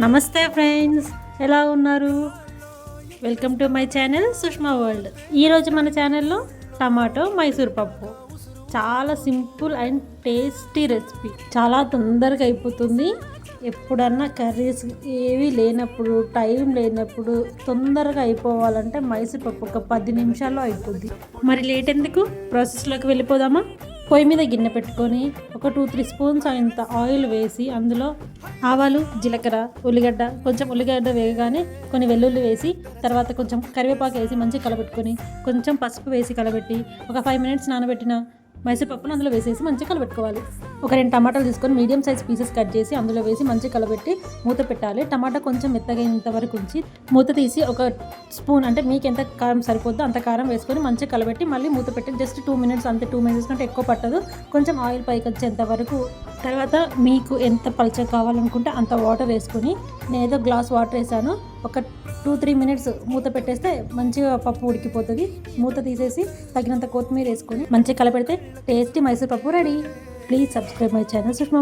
నమస్తే ఫ్రెండ్స్ ఎలా ఉన్నారు? Welcome to my channel Sushma world. ఈరోజు మన ఛానల్లో టమాటో మైసూర్ పప్పు. చాలా సింపుల్ అండ్ టేస్టీ రెసిపీ. చాలా తొందరగా అయిపోతుంది. ఎప్పుడన్నా కర్రీస్ ఏవి లేనప్పుడు టైం లేనప్పుడు తొందరగా అయిపోవాలంటే మైసూర్ పప్పు ఒక పది నిమిషాల్లో అయిపోద్ది. మరి లేట్ ఎందుకు? ప్రాసెస్లోకి వెళ్ళిపోదామా? పొయ్యి మీద గిన్నె పెట్టుకొని ఒక టూ త్రీ స్పూన్స్ అంత ఆయిల్ వేసి అందులో ఆవాలు జీలకర్ర ఉల్లిగడ్డ కొంచెం ఉల్లిగడ్డ వేయగానే కొన్ని వెల్లుల్లి వేసి తర్వాత కొంచెం కరివేపాకు వేసి మంచిగా కలబెట్టుకొని కొంచెం పసుపు వేసి కలబెట్టి ఒక ఫైవ్ మినిట్స్ నానబెట్టిన మైసూర్ పప్పును అందులో వేసేసి మంచిగా కలబెట్టుకోవాలి. ఒక రెండు టమాటాలు తీసుకొని మీడియం సైజ్ పీసెస్ కట్ చేసి అందులో వేసి మంచిగా కలబెట్టి మూత పెట్టాలి. టమాటా కొంచెం మెత్తగైనంత వరకు ఉంచి మూత తీసి ఒక స్పూన్ అంటే మీకు ఎంత కారం సరిపోద్దో అంత కారం వేసుకొని మంచిగా కలబెట్టి మళ్ళీ మూత పెట్టి జస్ట్ టూ మినిట్స్ అంతే టూ మినిట్స్ కంటే ఎక్కువ పట్టదు. కొంచెం ఆయిల్ పైకి వచ్చేంత వరకు తర్వాత మీకు ఎంత పల్చ కావాలనుకుంటే అంత వాటర్ వేసుకొని నేను ఏదో గ్లాస్ వాటర్ వేసాను. ఒక టూ త్రీ మినిట్స్ మూత పెట్టేస్తే మంచిగా పప్పు ఉడికిపోతుంది. మూత తీసేసి తగినంత కొత్తిమీర వేసుకొని మంచిగా కలపెడితే టేస్టీ మైసూర్ పప్పు ready. Please subscribe my channel Sushma